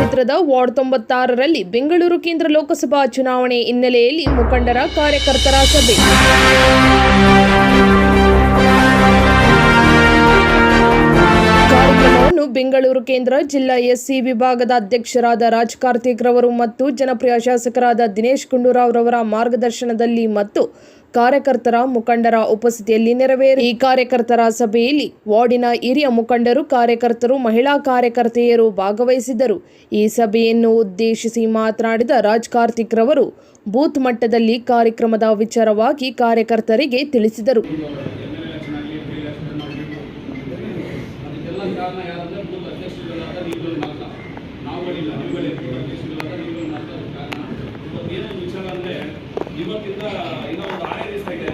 ಕ್ಷೇತ್ರದ ವಾರ್ಡ್ ತೊಂಬತ್ತಾರರಲ್ಲಿ ಬೆಂಗಳೂರು ಕೇಂದ್ರ ಲೋಕಸಭಾ ಚುನಾವಣೆ ಹಿನ್ನೆಲೆಯಲ್ಲಿ ಮುಖಂಡರ ಕಾರ್ಯಕರ್ತರ ಸಭೆ. ಕಾರ್ಯಕ್ರಮವನ್ನು ಬೆಂಗಳೂರು ಕೇಂದ್ರ ಜಿಲ್ಲಾ ಎಸ್ಸಿ ವಿಭಾಗದ ಅಧ್ಯಕ್ಷರಾದ ರಾಜ್ ಕಾರ್ತಿಕ್ ರವರು ಮತ್ತು ಜನಪ್ರಿಯ ಶಾಸಕರಾದ ದಿನೇಶ್ ಗುಂಡೂರಾವ್ ರವರ ಮಾರ್ಗದರ್ಶನದಲ್ಲಿ ಮತ್ತು ಕಾರ್ಯಕರ್ತರ ಮುಖಂಡರ ಉಪಸ್ಥಿತಿಯಲ್ಲಿ ನೆರವೇರಿ ಈ ಕಾರ್ಯಕರ್ತರ ಸಭೆಯಲ್ಲಿ ವಾರ್ಡಿನ ಹಿರಿಯ ಮುಖಂಡರು, ಕಾರ್ಯಕರ್ತರು, ಮಹಿಳಾ ಕಾರ್ಯಕರ್ತೆಯರು ಭಾಗವಹಿಸಿದ್ದರು. ಈ ಸಭೆಯನ್ನು ಉದ್ದೇಶಿಸಿ ಮಾತನಾಡಿದ ರಾಜ್ ಕಾರ್ತಿಕ್ ರವರು, ಬೂತ್ ಮಟ್ಟದಲ್ಲಿ ಕಾರ್ಯಕ್ರಮದ ವಿಚಾರವಾಗಿ ಕಾರ್ಯಕರ್ತರಿಗೆ ತಿಳಿಸಿದರು. ಕಾರಣ ನೀವುಗಳು ಅಧ್ಯಕ್ಷರುಗಳಾದ ನೀವುಗಳು ಮಾತ್ರ ಅದಕ್ಕೆ ಕಾರಣ ಇವತ್ತು ಏನೋ ಒಂದು ವಿಚಾರ ಅಂದ್ರೆ ಇವತ್ತಿಂದ ಇನ್ನೂ ಒಂದು ಆರೇ ದಿವಸ ಇದೆ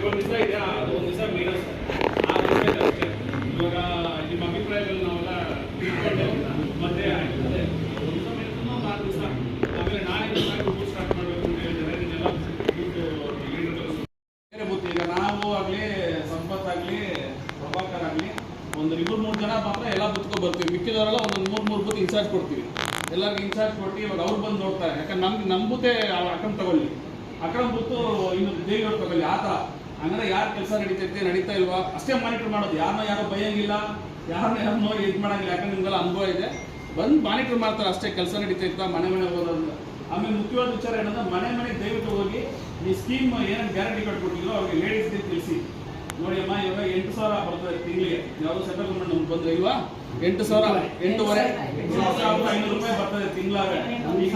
ಏಳು ದಿವಸ ಇದೆ ಅದು ಒಂದು ದಿವಸ ಮೀನಸ್ ಆ ದಿವಸ ಅಷ್ಟೇ. ಇವಾಗ ನಿಮ್ಮ ಅಭಿಪ್ರಾಯಗಳು ನಾವೆಲ್ಲ ತಿಳ್ಕೊಂಡು ಮತ್ತೆ ಅದೇ, ಒಂದು ದಿವಸ ಮೇಲ್ಕೊಂಡು ಒಂದು ಆರು ದಿವಸ. ಆಮೇಲೆ ನಾಳೆ ಬೂತ್ ಸ್ಟಾರ್ಟ್ ಮಾಡಬೇಕು ಅಂತ ಹೇಳಿದ್ದಾರೆ ಬೇರೆ ಬುದ್ಧಿ ಈಗ ನಾವು ಆಗ್ಲಿ, ಸಂಪತ್ ಆಗ್ಲಿ, ಪ್ರಭಾಕರ್ ಆಗ್ಲಿ, ಒಂದು ಇಬ್ಬರು ಮೂರು ಜನ ಮಾತ್ರ ಎಲ್ಲ ಬುತ್ಕೊ ಬರ್ತೀವಿ. ಮಿಕ್ಕಿದವರೆಲ್ಲ ಒಂದೊಂದು ಮೂರು ಮೂರು ಬೂತ್ ಇನ್ಚಾರ್ಜ್ ಕೊಡ್ತೀವಿ. ಎಲ್ಲರಿಗೂ ಇನ್ಚಾರ್ಜ್ ಕೊಟ್ಟು ಇವಾಗ ಅವ್ರು ಬಂದು ನೋಡ್ತಾರೆ. ಯಾಕಂದ್ರೆ ನಮ್ಗೆ ನಂಬುತ್ತೆ ಬೂತೆ ಅಕೌಂಟ್ ತಗೊಳ್ಳಿ. ಅಕೌಂಟ್ ಬೂತು ಇನ್ನು ದೇವಿ ತಗೊಳ್ಳಿ ಆ ಥರ. ಹಂಗಂದ್ರೆ ಯಾರು ಕೆಲಸ ನಡೀತೈತೆ ನಡೀತಾ ಇಲ್ವಾ? ಅಷ್ಟೇ ಮಾನಿಟರ್ ಮಾಡೋದು. ಯಾರನ್ನ ಯಾರು ಬೈಯಂಗಿಲ್ಲ ಯಾರನ್ನ ನೋಡಿ ಇದು ಮಾಡಂಗಿಲ್ಲ ಯಾಕಂದ್ರೆ ನಿಮ್ಗೆಲ್ಲ ಅನುಭವ ಇದೆ. ಬಂದು ಮಾನಿಟರ್ ಮಾಡ್ತಾರೆ ಅಷ್ಟೇ ಕೆಲಸ ನಡೀತೈತಾ ಮನೆ ಮನೆ ಹೋದ್ರೆ ಆಮೇಲೆ ಮುಖ್ಯವಾದ ವಿಚಾರ ಏನಂದ್ರೆ ಮನೆ ಮನೆಗೆ ದಯವಿಟ್ಟು ಹೋಗಿ ಈ ಸ್ಕೀಮ್ ಏನೇನು ಗ್ಯಾರಂಟಿ ಕೊಟ್ಬಿಟ್ಟಿದ್ರು ಅವ್ರಿಗೆ ಲೇಡೀಸ್ಗೆ ತಿಳಿಸಿ. ನೋಡಿ ಅಮ್ಮ ಇವಾಗ ಎಂಟು ಸಾವಿರ ಬರ್ತದೆ ತಿಂಗಳಿಗೆ. ಯಾವುದು ಸೆಂಟ್ರಲ್ ಗೌರ್ಮೆಂಟ್ ನಮ್ಗೆ ಬಂದ್ರೆ ಇಲ್ವಾ? ಎಂಟು ಸಾವಿರ ಎಂಟೂವರೆ. ಎಂಟು ಸಾವಿರದ ಐನೂರು ರೂಪಾಯಿ ಬರ್ತದೆ ತಿಂಗಳಾಗ. ಈಗ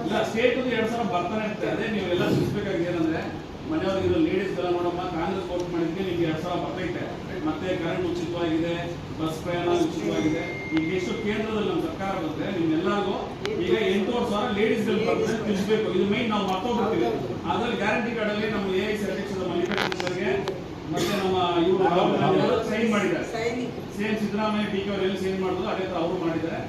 ಇಲ್ಲ ಸ್ಟೇಟ್ ಎರಡು ಸಾವಿರ ಬರ್ತಾನೆ ಇರ್ತದೆ ಅದೇ ನೀವೆಲ್ಲ ತಿಳಿಸ್ಬೇಕಾಗಿ ಏನಂದ್ರೆ ಮನೆಯವ್ರಿಗೆ ಲೇಡೀಸ್ ಎಲ್ಲ ನೋಡಮ್ಮ ಕಾಂಗ್ರೆಸ್ ವೋಟ್ ಮಾಡಿದ್ಕೆ ನಿಮ್ಗೆ ಎರಡು ಸಾವಿರ ಬರ್ತೈತೆ ಮತ್ತೆ ಕರೆಂಟ್ ಉಚಿತವಾಗಿದೆ ಬಸ್ ಪ್ರಯಾಣ ಉಚಿತವಾಗಿದೆ ಈಗ ಎಷ್ಟು ಕೇಂದ್ರದಲ್ಲಿ ನಮ್ಮ ಸರ್ಕಾರ ಬಂದ್ರೆ ನಿಮ್ಮೆಲ್ಲರಿಗೂ ಈಗ ಎಂಟೂವರೆ ಸಾವಿರ ಲೇಡೀಸ್ ಬರ್ತದೆ ತಿಳಿಸ್ಬೇಕು ಇದು ಮೈನ್ ನಾವು ಮರ್ತೋಗ್ಬಿಡ್ತೀವಿ ಅದ್ರಲ್ಲಿ ಗ್ಯಾರಂಟಿ ಕಾರ್ಡ್ ಅಲ್ಲಿ ನಮ್ಮ ಎ ಐ ಅಧ್ಯಕ್ಷರ ಮಲ್ಲಿಕಾರ್ಜುನ ಸರ್ಗೆ ಮತ್ತೆ ನಮ್ಮ ಇವರು ಸೈನ್ ಮಾಡಿದ್ದಾರೆ ಸೇಮ್ ಸಿದ್ದರಾಮಯ್ಯ ಡಿ ಕೆ ಎಲ್ಲಿ ಸೈನ್ ಮಾಡಿದ್ರು ಅದೇ ಥರ ಅವರು ಮಾಡಿದ್ದಾರೆ.